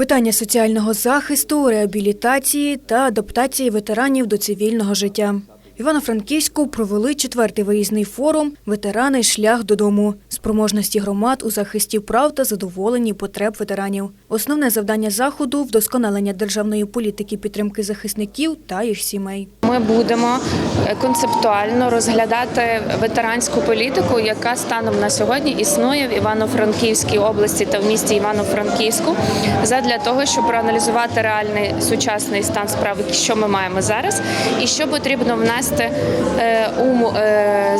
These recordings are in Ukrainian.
Питання соціального захисту, реабілітації та адаптації ветеранів до цивільного життя. Івано-Франківську провели четвертий виїзний форум Ветерани шлях додому спроможності громад у захисті прав та задоволенні потреб ветеранів. Основне завдання заходу вдосконалення державної політики підтримки захисників та їх сімей. Ми будемо е, концептуально розглядати ветеранську політику, яка станом на сьогодні існує в Івано-Франківській області та в місті Івано-Франківську, задля того, щоб проаналізувати реальний сучасний стан справи, що ми маємо зараз, і що потрібно внести е, у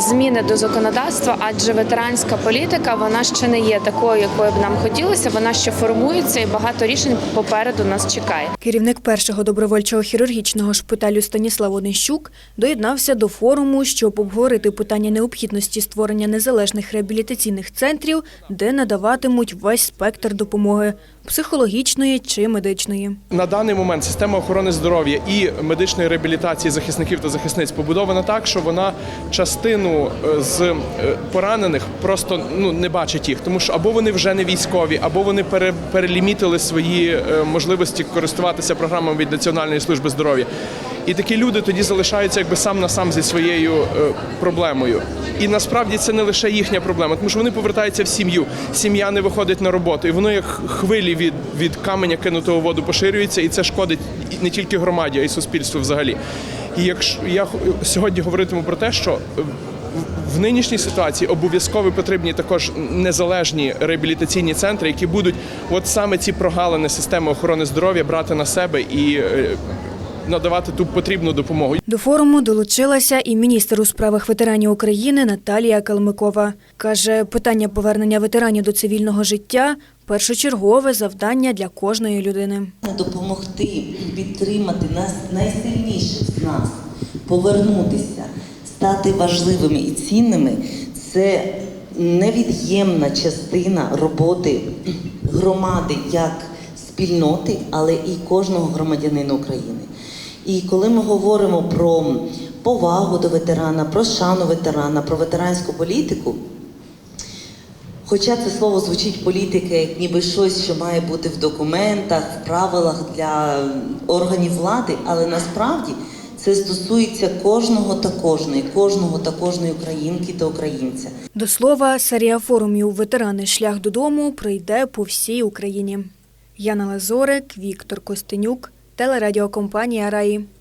зміни до законодавства, адже ветеранська політика вона ще не є такою, якою б нам хотілося. Вона ще формується, і багато рішень попереду нас чекає. Керівник першого добровольчого хірургічного шпиталю Станіслав Онищук доєднався до форуму, щоб обговорити питання необхідності створення незалежних реабілітаційних центрів, де надаватимуть весь спектр допомоги психологічної чи медичної. На даний момент система охорони здоров'я і медичної реабілітації захисників та захисниць побудована так, що вона частину е, з е, поранених просто ну не бачить їх, тому що або вони вже не військові, або вони пере, перелімітили свої е, можливості користуватися програмами від Національної служби здоров'я. І такі люди тоді залишаються якби сам на сам зі своєю проблемою. І насправді це не лише їхня проблема, тому що вони повертаються в сім'ю. Сім'я не виходить на роботу, і воно як хвилі від, від каменя кинутого воду поширюється, і це шкодить не тільки громаді, а й суспільству взагалі. І якщо я сьогодні говоритиму про те, що в- нинішній ситуації обов'язково потрібні також незалежні реабілітаційні центри, які будуть от саме ці прогалини системи охорони здоров'я брати на себе і е, надавати ту потрібну допомогу. До форуму долучилася і міністр у справах ветеранів України Наталія Калмикова. Каже, питання повернення ветеранів до цивільного життя першочергове завдання для кожної людини. допомогти підтримати нас найсильніших з нас, повернутися, стати важливими і цінними це невід'ємна частина роботи громади як спільноти, але і кожного громадянина України. І коли ми говоримо про повагу до ветерана, про шану ветерана, про ветеранську політику, Хоча це слово звучить політика як ніби щось, що має бути в документах, в правилах для органів влади, але насправді це стосується кожного та кожної, кожного та кожної українки та українця. До слова, серія форумів Ветерани шлях додому пройде по всій Україні. Яна Лазорик, Віктор Костенюк, телерадіокомпанія Раї.